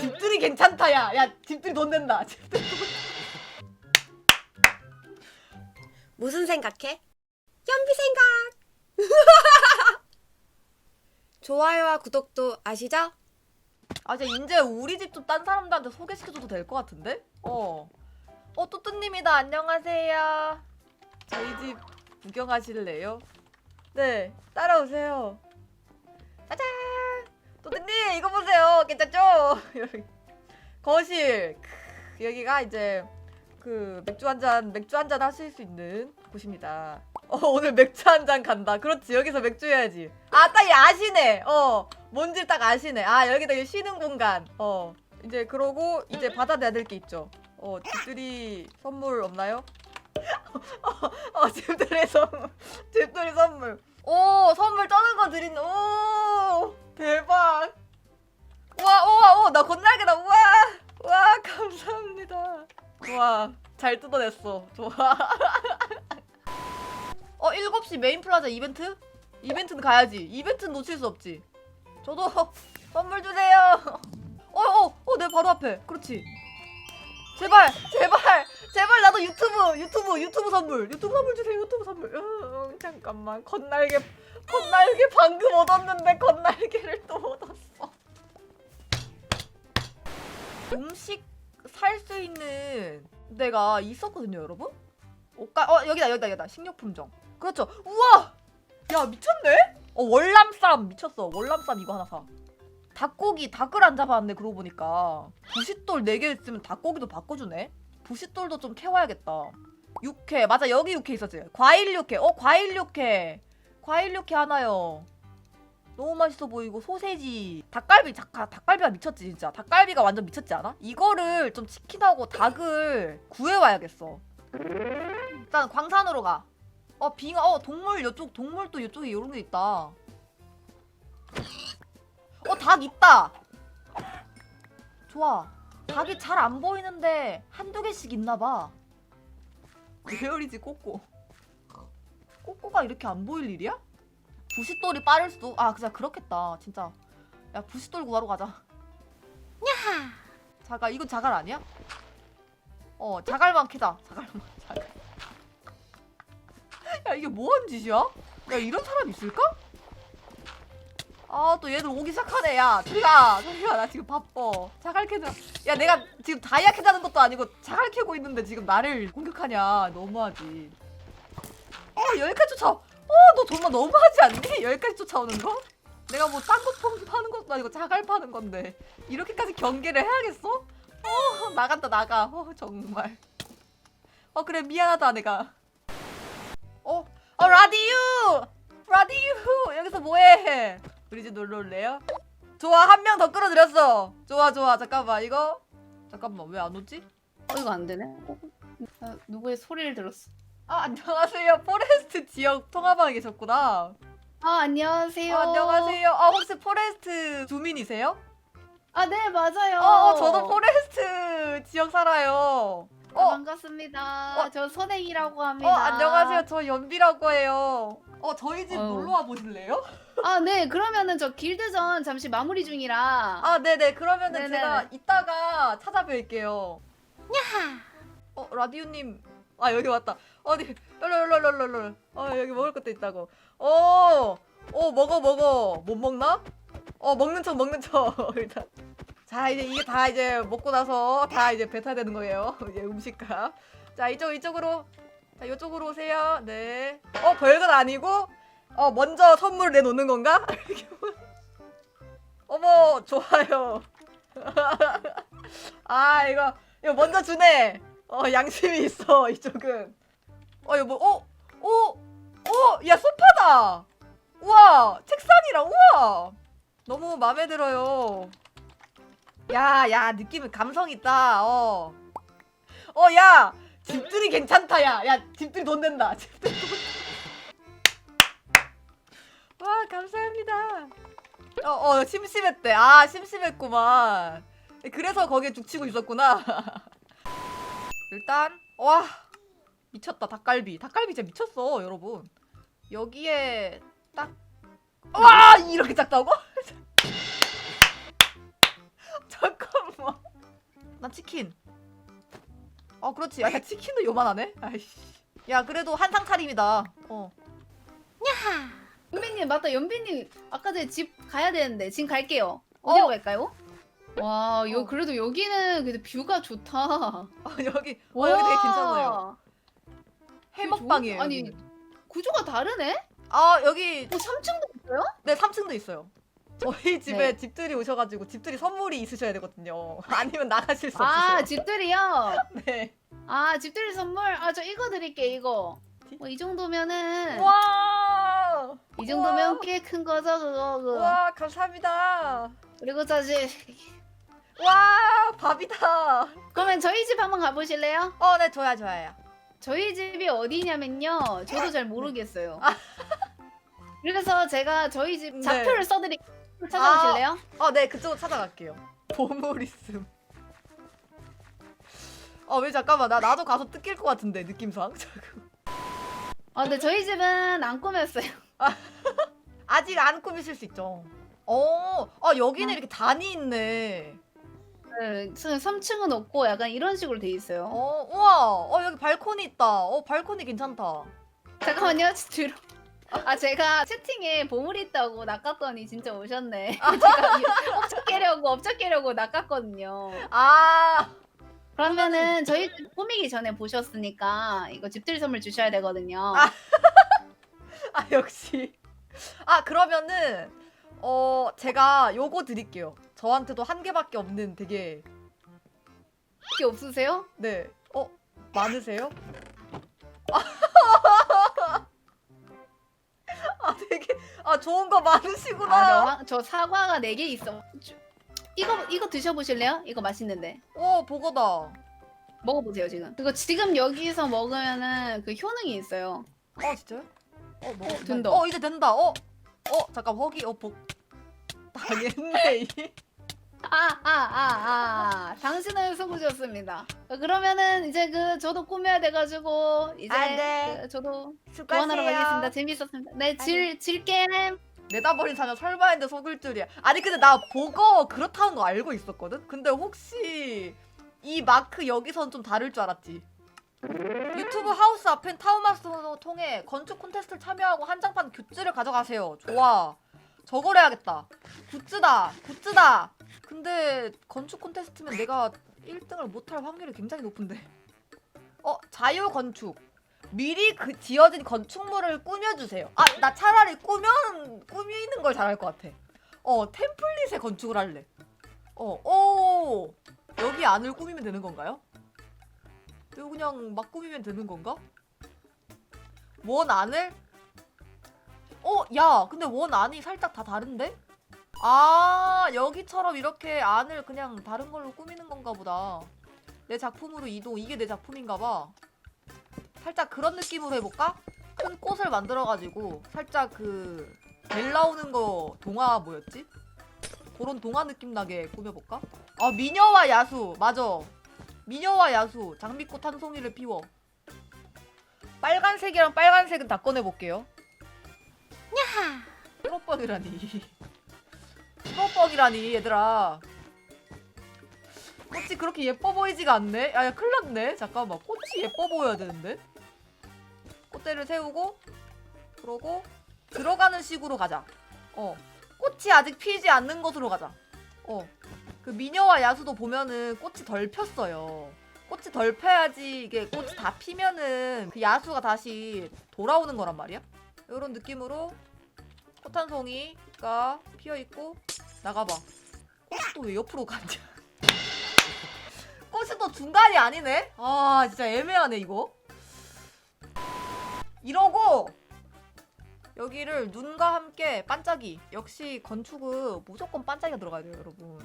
집들이 괜찮다 야. 야 집들이 돈 된다. 집들이 돈. 무슨 생각해? 연비 생각. 좋아요와 구독도 아시죠? 아 이제 이제 우리 집 좀 딴 사람들한테 소개시켜줘도 될 것 같은데? 어. 어 뚜뚜님이다 안녕하세요. 저희 집 구경하실래요? 네 따라오세요. 짜잔. 뚜뚜님 이거 보세요. 괜찮죠? 여기 거실. 크, 여기가 이제 그 맥주 한 잔 맥주 한 잔 하실 수 있는 곳입니다. 어 오늘 맥주 한 잔 간다. 그렇지 여기서 맥주 해야지. 아딱 아시네. 어 뭔지 딱 아시네. 아 여기다 이제 쉬는 공간. 어 이제 그러고 이제 받아내야 될 게 있죠. 어 집들이 선물 없나요? 어, 어 집들이 선물. 집들이 선물. 오 선물 떠는 거 드린. 오 대박. 우와 우와 우나 건날개다 우와 와 감사합니다. 좋아 잘 뜯어냈어 좋아. 어 7시 메인 플라자 이벤트? 이벤트는 가야지. 이벤트는 놓칠 수 없지. 저도 선물 주세요. 어, 어, 어, 내 바로 앞에. 그렇지. 제발, 제발, 제발 나도 유튜브, 유튜브, 유튜브 선물, 유튜브 선물 주세요. 유튜브 선물. 어, 잠깐만, 건날개, 건날개 방금 얻었는데 건날개를 또 얻었어. 음식 살 수 있는 데가 있었거든요, 여러분. 옷가, 어 여기다, 여기다, 여기다. 식료품점. 그렇죠. 우와, 야 미쳤네. 어 월남쌈 미쳤어. 월남쌈 이거 하나 사. 닭고기 닭을 안 잡았네 그러고 보니까 부싯돌 4개 있으면 닭고기도 바꿔주네 부싯돌도 좀 캐와야겠다 육회 맞아 여기 육회 있었지 과일 육회 어 과일 육회 과일 육회 하나요 너무 맛있어 보이고 소세지 닭갈비 닭, 닭갈비가 미쳤지 진짜 닭갈비가 완전 미쳤지 않아? 이거를 좀 치킨하고 닭을 구해와야겠어 일단 광산으로 가 어 빙하 어 동물 요쪽 동물 또 이쪽에 이런 게 있다 어, 닭 있다. 좋아. 닭이 잘 안 보이는데 한두 개씩 있나 봐. 계열이지 꼬꼬. 꼬꼬가 이렇게 안 보일 일이야? 부싯돌이 빠를 수도. 아, 진짜 그렇겠다. 진짜. 야, 부싯돌 구하러 가자. 야하. 자갈 이건 자갈 아니야? 어, 자갈만 캐자. 자갈만. 자갈. 야, 이게 뭐 하는 짓이야? 야, 이런 사람 있을까? 아 또 얘들 오기 시작하네 야 저리가 저리가 나 지금 바빠 자갈 캐자 야 내가 지금 다이아 캐자는 것도 아니고 자갈 캐고 있는데 지금 나를 공격하냐 너무하지 어 여기까지 쫓아 어 너 정말 너무하지 않니? 여기까지 쫓아오는 거? 내가 뭐 딴거 파는 것도 아니고 자갈 파는 건데 이렇게까지 경계를 해야겠어? 어 나간다 나가 어 정말 어 그래 미안하다 내가 어, 어 라디유 라디유 여기서 뭐해 우리 집 놀러 올래요? 좋아 한 명 더 끌어들였어 좋아 좋아 잠깐만 이거 잠깐만 왜 안 오지? 어, 이거 안 되네. 아, 누구의 소리를 들었어. 아 안녕하세요 포레스트 지역 통화방에 계셨구나 아, 안녕하세요. 아, 안녕하세요 아 혹시 포레스트 주민이세요? 아, 네, 맞아요. 어, 어 저도 포레스트 지역 살아요 아, 어, 반갑습니다. 어. 저 선행이라고 어 합니다. 안녕하세요 저 연비라고 해요 어 저희 집 어휴. 놀러 와 보실래요? 아, 네. 그러면은 저 길드전 잠시 마무리 중이라. 아 네네 그러면은 네네네. 제가 이따가 찾아뵐게요 야하 어 라디오님 아 여기 왔다 어디? 롤롤롤롤롤 어 여기 먹을 것도 있다고. 어어 먹어 먹어. 못 먹나? 어 먹는 척 먹는 척. 일단. 자 이제 이게 다 이제 먹고 나서 다 이제 배타야 되는 거예요. 이제 음식값. 자 이쪽 이쪽으로. 자 이쪽으로 오세요. 네어 별건 아니고? 어 먼저 선물 내놓는 건가? 어머 좋아요. 아 이거 이거 먼저 주네. 어 양심이 있어 이쪽은 어뭐 어? 어? 어? 야 소파다 우와 책상이랑 우와 너무 마음에 들어요 야야 느낌이 감성 있다 어 어 야 집들이 괜찮다 야야 집들이 돈 된다 집들이 돈 와 감사합니다 어, 어, 심심했대. 아, 심심했구만. 그래서 거기에 죽치고 있었구나. 일단, 와, 미쳤다, 닭갈비. 닭갈비 진짜 미쳤어, 여러분. 여기에 딱, 와, 이렇게 작다고? 잠깐만. 요만한 치킨. 어 그렇지. 야 치킨도 요만하네. 아이씨. 야 그래도 한상 차림이다. 어. 연비님 맞다 연비님 아까 전에 집 가야 되는데 지금 갈게요 어디로 어. 갈까요? 와, 여 어. 그래도 여기는 그래도 뷰가 좋다. 어, 여기 어 여기 되게 괜찮아요. 해먹방이에요. 좋은- 아니 여기는. 구조가 다르네? 아 여기 뭐 3층도 있어요? 네 3층도 있어요. 저희 집에 네. 집들이 오셔가지고 집들이 선물이 있으셔야 되거든요. 아니면 나가실 수 아 없으세요. 집들이요? 네. 아 집들이 선물? 아 저 이거 드릴게 이거. 뭐 이 정도면은 와. 이 정도면. 꽤 큰 거죠 그거 그. 와 감사합니다. 그리고 사실 와 밥이다. 그러면 저희 집 한번 가보실래요? 어, 네 좋아요 좋아요. 저희 집이 어디냐면요. 저도 잘 모르겠어요. 그래서 제가 저희 집 네. 좌표를 써드릴게요. 찾아보실래요? 어, 네 그쪽으로 찾아갈게요. 보물 있음. 어, 왜 잠깐만 나 나도 가서 뜯길 것 같은데 느낌상. 아, 근데 저희 집은 안 꾸몄어요. 아직 안 꾸미실 수 있죠. 어, 어 여기는 아. 이렇게 단이 있네. 네, 3층은 없고 약간 이런 식으로 돼 있어요. 어, 우와, 어 여기 발코니 있다. 어 발코니 괜찮다. 잠깐만요. 들어. 아 제가 채팅에 보물이 있다고 낚았더니 진짜 오셨네. 제가 이- 업적 깨려고 업적 깨려고 낚았거든요. 아, 그러면은 저희 집 꾸미기 전에 보셨으니까 이거 집들이 선물 주셔야 되거든요. 아. 아 역시. 아 그러면은 어 제가 요거 드릴게요. 저한테도 한 개밖에 없는 되게 게 없으세요? 네. 어 많으세요? 아 되게 아 좋은 거 많으시구나. 아, 저, 화- 저 사과가 4개 있어. 주- 이거 이거 드셔보실래요? 이거 맛있는데. 어 보거다. 먹어보세요 지금. 그거 지금 여기서 먹으면은 그 효능이 있어요. 어 진짜요? 어, 뭐, 어, 된다. 어 이제 된다. 어, 어 잠깐 허기 어 복. 당했네. 이. 아 아 아 아 당신을 속으셨습니다. 그러면은 이제 그 저도 꾸며야 돼가지고 이제 아, 네. 그 저도 수고하세요. 교환하러 가겠습니다. 재밌었습니다. 네 질 질겜. 내다버린 사냥 설마 했는데 속을 줄이야. 아니 근데 나 보거 그렇다는 거 알고 있었거든. 근데 혹시 이 마크 여기선 좀 다를 줄 알았지. 유튜브 하우스 앞엔 타운마스터 통해 건축 콘테스트를 참여하고 한장판 굿즈를 가져가세요. 좋아. 저걸 해야겠다. 굿즈다. 굿즈다. 근데 건축 콘테스트면 내가 1등을 못할 확률이 굉장히 높은데. 어 자유 건축. 미리 그 지어진 건축물을 꾸며주세요. 아, 나 차라리 꾸며 꾸미는 걸 잘할 것 같아. 어, 템플릿에 건축을 할래. 어, 오, 여기 안을 꾸미면 되는 건가요? 이거 그냥 막 꾸미면 되는 건가? 원 안을? 어, 야, 근데 원 안이 살짝 다 다른데? 아, 여기처럼 이렇게 안을 그냥 다른 걸로 꾸미는 건가 보다. 내 작품으로 이동. 이게 내 작품인가 봐. 살짝 그런 느낌으로 해볼까? 큰 꽃을 만들어가지고 살짝 그 벨 나오는 거 동화 뭐였지? 그런 동화 느낌 나게 꾸며볼까? 아 미녀와 야수 맞아 미녀와 야수 장미꽃 한 송이를 피워 빨간색이랑 빨간색은 다 꺼내볼게요 야하 프로뻥이라니 프로뻥이라니 얘들아 꽃이 그렇게 예뻐 보이지가 않네 야, 야 큰일 났네 잠깐만 꽃이 예뻐 보여야 되는데 꽃대를 세우고 그러고 들어가는 식으로 가자. 어. 꽃이 아직 피지 않는 곳으로 가자. 어. 그 미녀와 야수도 보면은 꽃이 덜 폈어요. 꽃이 덜 펴야지 이게 꽃이 다 피면은 그 야수가 다시 돌아오는 거란 말이야. 이런 느낌으로 꽃 한 송이가 피어 있고 나가봐. 또왜 옆으로 갔냐? 꽃이 또 중간이 아니네? 아 진짜 애매하네 이거. 이러고 여기를 눈과 함께 반짝이 역시 건축은 무조건 반짝이가 들어가야 돼요 여러분.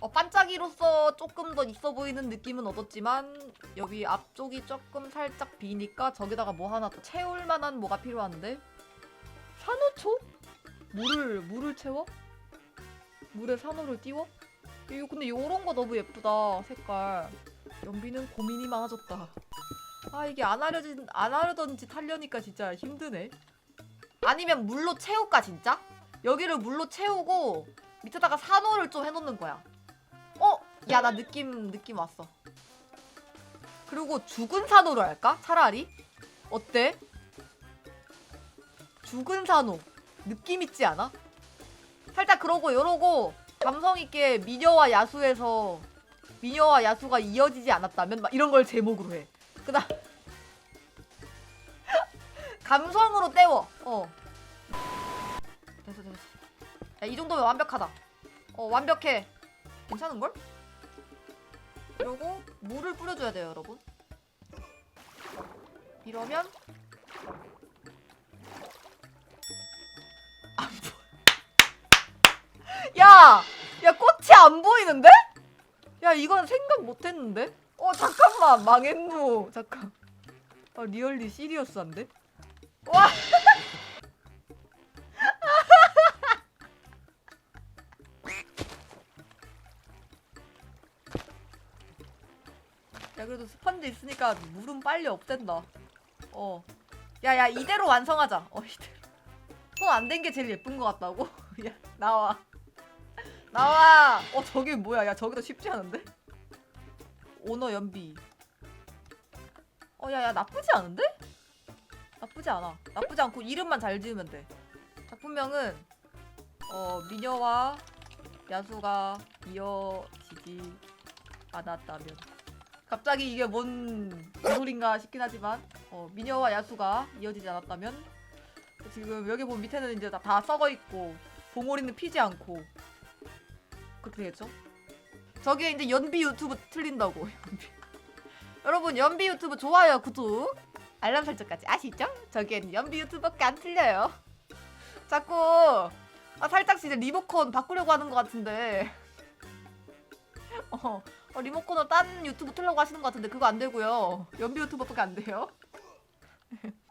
어, 반짝이로서 조금 더 있어 보이는 느낌은 얻었지만 여기 앞쪽이 조금 살짝 비니까 저기다가 뭐 하나 또 채울 만한 뭐가 필요한데 산호초? 물을 물을 채워? 물에 산호를 띄워? 이거 근데 요런 거 너무 예쁘다 색깔 연비는 고민이 많아졌다 아 이게 안 하려진 안 하려던 짓 하려니까 진짜 힘드네. 아니면 물로 채울까 진짜? 여기를 물로 채우고 밑에다가 산호를 좀 해놓는 거야. 어 야 나 느낌 느낌 왔어. 그리고 죽은 산호로 할까? 차라리 어때? 죽은 산호 느낌 있지 않아? 살짝 그러고 요러고 감성 있게 미녀와 야수에서 미녀와 야수가 이어지지 않았다면 막 이런 걸 제목으로 해. 그다음 감성으로 때워. 어. 됐어 됐어. 야, 이 정도면 완벽하다. 어 완벽해. 괜찮은 걸? 그리고 물을 뿌려줘야 돼요, 여러분. 이러면 야, 야 꽃이 안 보이는데? 야 이건 생각 못했는데? 어 잠깐만 망했노. 잠깐. 아 리얼리 시리어스한데? 와. 야 그래도 스펀지 있으니까 물은 빨리 없앤다. 어. 야야 이대로 완성하자. 어 이대로. 손 안 댄 게 제일 예쁜 것 같다고? 야 나와. 나와. 어 저기 뭐야? 야 저기도 쉽지 않은데? 오너 연비. 어 야야 나쁘지 않은데? 나쁘지 않아. 나쁘지 않고 이름만 잘 지으면 돼. 작품명은 어 미녀와 야수가 이어지지 않았다면. 갑자기 이게 뭔 소린가 싶긴 하지만 어, 미녀와 야수가 이어지지 않았다면 지금 여기 보면 밑에는 이제 다, 다 썩어 있고 봉오리는 피지 않고 그렇게 되겠죠? 저기에 이제 연비 유튜브 틀린다고 연비. 여러분 연비 유튜브 좋아요 구독 알람 설정까지 아시죠? 저기엔 연비 유튜버가 안 틀려요 자꾸 아, 살짝 진짜 리모컨 바꾸려고 하는 것 같은데 어, 어, 리모컨을 딴 유튜브 틀려고 하시는 것 같은데 그거 안 되고요. 연비 유튜버밖에 안 돼요.